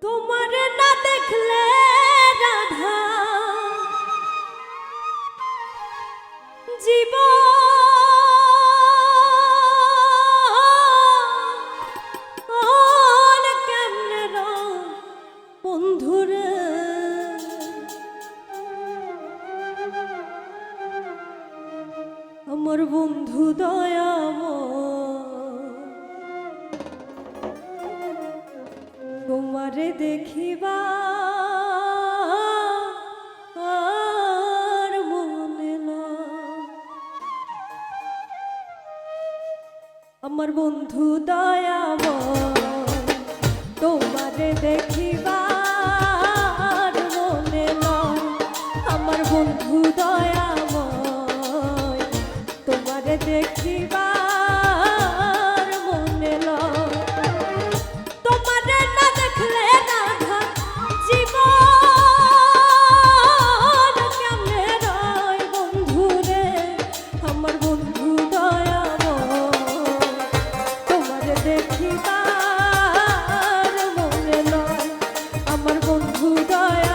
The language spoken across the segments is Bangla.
toma আরে দেখিবা আমার বন্ধু দয়াব তোমারে দেখিবা উদয়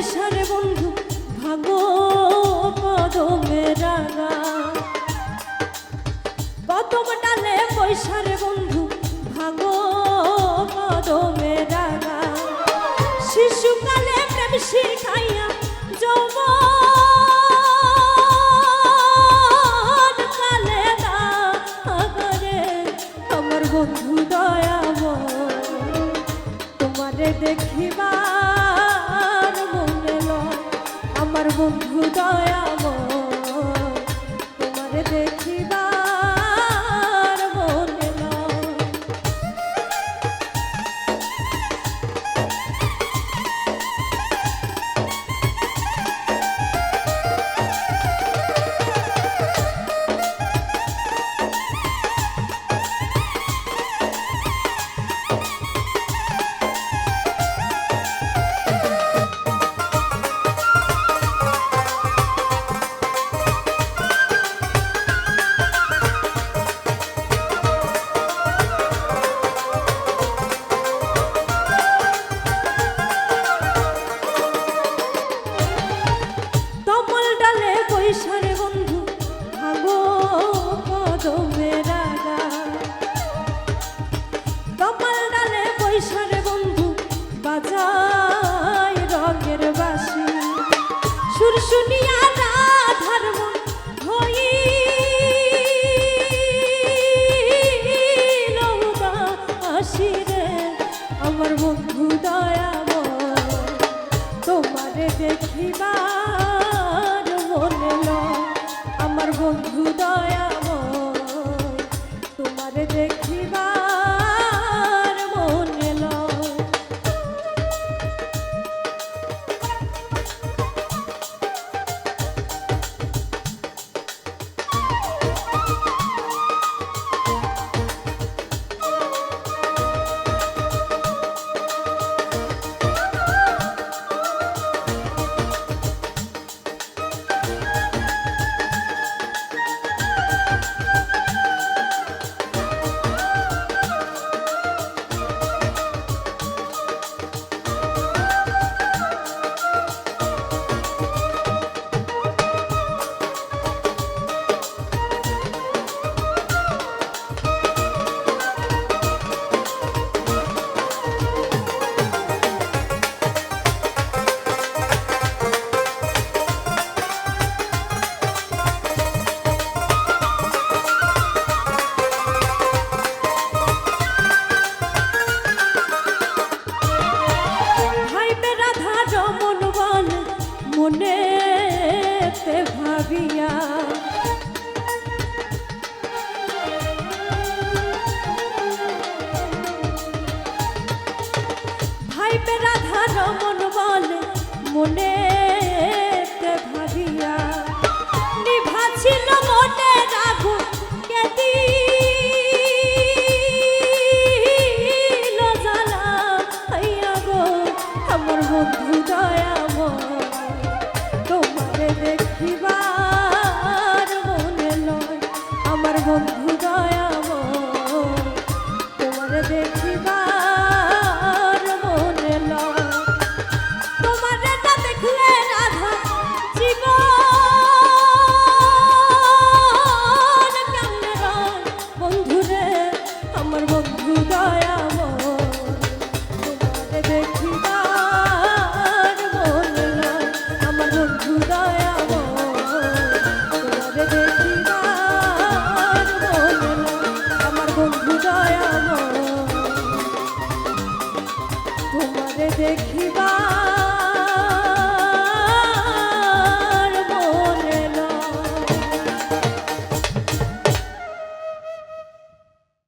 পয়সারে বন্ধু ভাগ পদমে রাগা পদম ডালে পয়সারে বন্ধু ভাগ পদমে রাগা শিশুকালে প্রেম শিখাইয়া যৌবন বন্ধু দয়াব তোমারে দেখিবা বন্ধু দয়া সারা আমার বন্ধু দয়াময় তোমারে দেখিবার দেখিবার